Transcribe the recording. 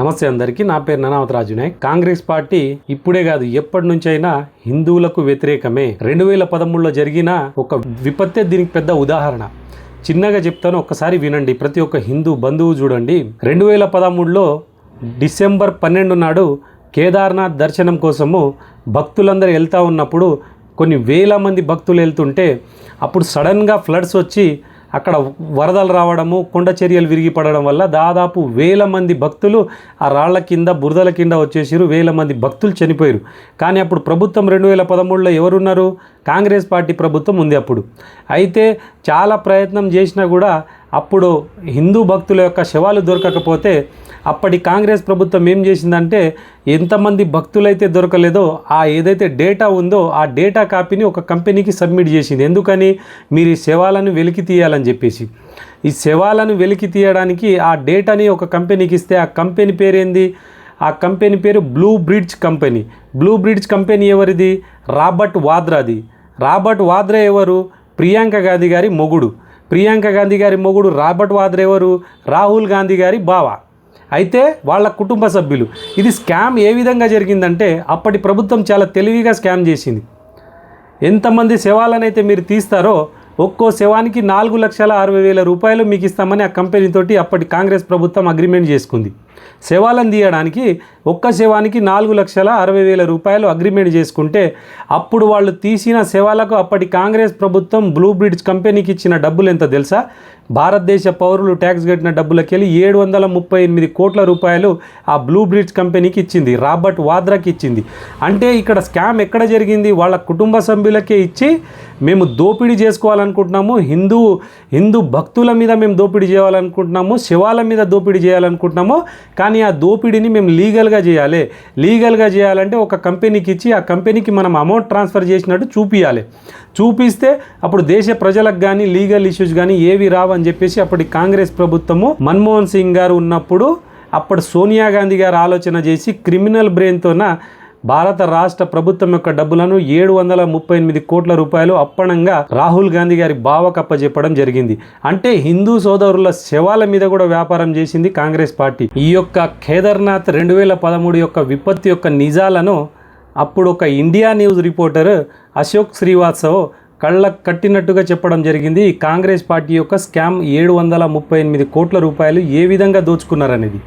నమస్తే అందరికీ నా పేరు ననావత్ రాజునాయక్ కాంగ్రెస్ పార్టీ ఇప్పుడే కాదు ఎప్పటి నుంచైనా హిందువులకు వ్యతిరేకమే. రెండు వేల పదమూడులో జరిగిన ఒక విపత్తే దీనికి పెద్ద ఉదాహరణ. చిన్నగా చెప్తాను ఒక్కసారి వినండి. ప్రతి ఒక్క హిందూ బంధువు చూడండి. రెండు వేల పదమూడులో డిసెంబర్ పన్నెండు నాడు కేదార్నాథ్ దర్శనం కోసము భక్తులందరూ వెళ్తూ ఉన్నప్పుడు కొన్ని వేల మంది భక్తులు వెళ్తుంటే అప్పుడు సడన్గా ఫ్లడ్స్ వచ్చి అక్కడ వరదలు రావడము కొండ చర్యలు విరిగి పడడం వల్ల దాదాపు వేల మంది భక్తులు ఆ రాళ్ళ కింద బురదల కింద వచ్చేసారు వేల మంది భక్తులు చనిపోయారు కానీ అప్పుడు ప్రభుత్వం రెండు వేల పదమూడులో ఎవరున్నారు? కాంగ్రెస్ పార్టీ ప్రభుత్వం ఉంది అప్పుడు. అయితే చాలా ప్రయత్నం చేసినా కూడా అప్పుడు హిందూ భక్తుల యొక్క శవాలు దొరకకపోతే అప్పటి కాంగ్రెస్ ప్రభుత్వం ఏం చేసిందంటే ఎంతమంది భక్తులైతే దొరకలేదో ఆ ఏదైతే డేటా ఉందో ఆ డేటా కాపీని ఒక కంపెనీకి సబ్మిట్ చేసింది. ఎందుకని? మీరు ఈ శవాలను వెలికి తీయాలని చెప్పేసి. ఈ శవాలను వెలికి తీయడానికి ఆ డేటాని ఒక కంపెనీకి ఇస్తే ఆ కంపెనీ పేరేంది? ఆ కంపెనీ పేరు blue bridge company blue bridge company ఎవరిది? రాబర్ట్ వాద్రాది. రాబర్ట్ వాద్రా ఎవరు? ప్రియాంక గాంధీ గారి మొగుడు. ప్రియాంక గాంధీ గారి మొగుడు రాబర్ట్ వాద్రా ఎవరు? రాహుల్ గాంధీ గారి బావ. అయితే వాళ్ళ కుటుంబ సభ్యులు. ఇది స్కామ్ ఏ విధంగా జరిగిందంటే అప్పటి ప్రభుత్వం చాలా తెలివిగా స్కామ్ చేసింది. ఎంతమంది శవాలనైతే మీరు తీస్తారో ఒక్కో శవానికి నాలుగు లక్షల అరవై వేల రూపాయలు మీకు ఇస్తామని ఆ కంపెనీతోటి అప్పటి కాంగ్రెస్ ప్రభుత్వం అగ్రిమెంట్ చేసుకుంది. శవాలను తీయడానికి ఒక్క శవానికి నాలుగు లక్షల అరవై వేల రూపాయలు అగ్రిమెంట్ చేసుకుంటే అప్పుడు వాళ్ళు తీసిన శవాలకు అప్పటి కాంగ్రెస్ ప్రభుత్వం బ్లూ బ్రిడ్జ్ కంపెనీకి ఇచ్చిన డబ్బులు ఎంత తెలుసా? భారతదేశ పౌరులు ట్యాక్స్ కట్టిన డబ్బులకెళ్ళి ఏడు వందల ముప్పై ఎనిమిది కోట్ల రూపాయలు ఆ బ్లూ బ్రిడ్జ్ కంపెనీకి ఇచ్చింది రాబర్ట్ వాద్రాకి ఇచ్చింది. అంటే ఇక్కడ స్కామ్ ఎక్కడ జరిగింది? వాళ్ళ కుటుంబ సభ్యులకే ఇచ్చి మేము దోపిడీ చేసుకోవాలనుకుంటున్నాము హిందూ హిందూ భక్తుల మీద మేము దోపిడీ చేయాలనుకుంటున్నాము శివాల మీద దోపిడీ చేయాలనుకుంటున్నాము కానీ ఆ దోపిడీని మేము లీగల్గా చేయాలి. లీగల్గా చేయాలంటే ఒక కంపెనీకి ఇచ్చి ఆ కంపెనీకి మనం అమౌంట్ ట్రాన్స్ఫర్ చేసినట్టు చూపించాలి చూపిస్తే అప్పుడు దేశ ప్రజలకు కానీ లీగల్ ఇష్యూస్ కానీ ఏవి రావని చెప్పేసి అప్పటి కాంగ్రెస్ ప్రభుత్వము మన్మోహన్ సింగ్ గారు ఉన్నప్పుడు అప్పుడు సోనియా గాంధీ గారు ఆలోచన చేసి క్రిమినల్ బ్రెయిన్తోన భారత రాష్ట్ర ప్రభుత్వం యొక్క డబ్బులను ఏడు వందల ముప్పై ఎనిమిది కోట్ల రూపాయలు అప్పణంగా రాహుల్ గాంధీ గారి బావకప్ప చెప్పడం జరిగింది. అంటే హిందూ సోదరుల శవాల మీద కూడా వ్యాపారం చేసింది కాంగ్రెస్ పార్టీ. ఈ యొక్క కేదార్నాథ్ రెండు వేల పదమూడు యొక్క విపత్తు యొక్క నిజాలను అప్పుడు ఒక India news reporter Ashok Srivastav కళ్ళ కట్టినట్టుగా చెప్పడం జరిగింది. ఈ కాంగ్రెస్ పార్టీ యొక్క స్కామ్ ఏడు వందల ముప్పై ఎనిమిది కోట్ల రూపాయలు ఏ విధంగా దోచుకున్నారనేది.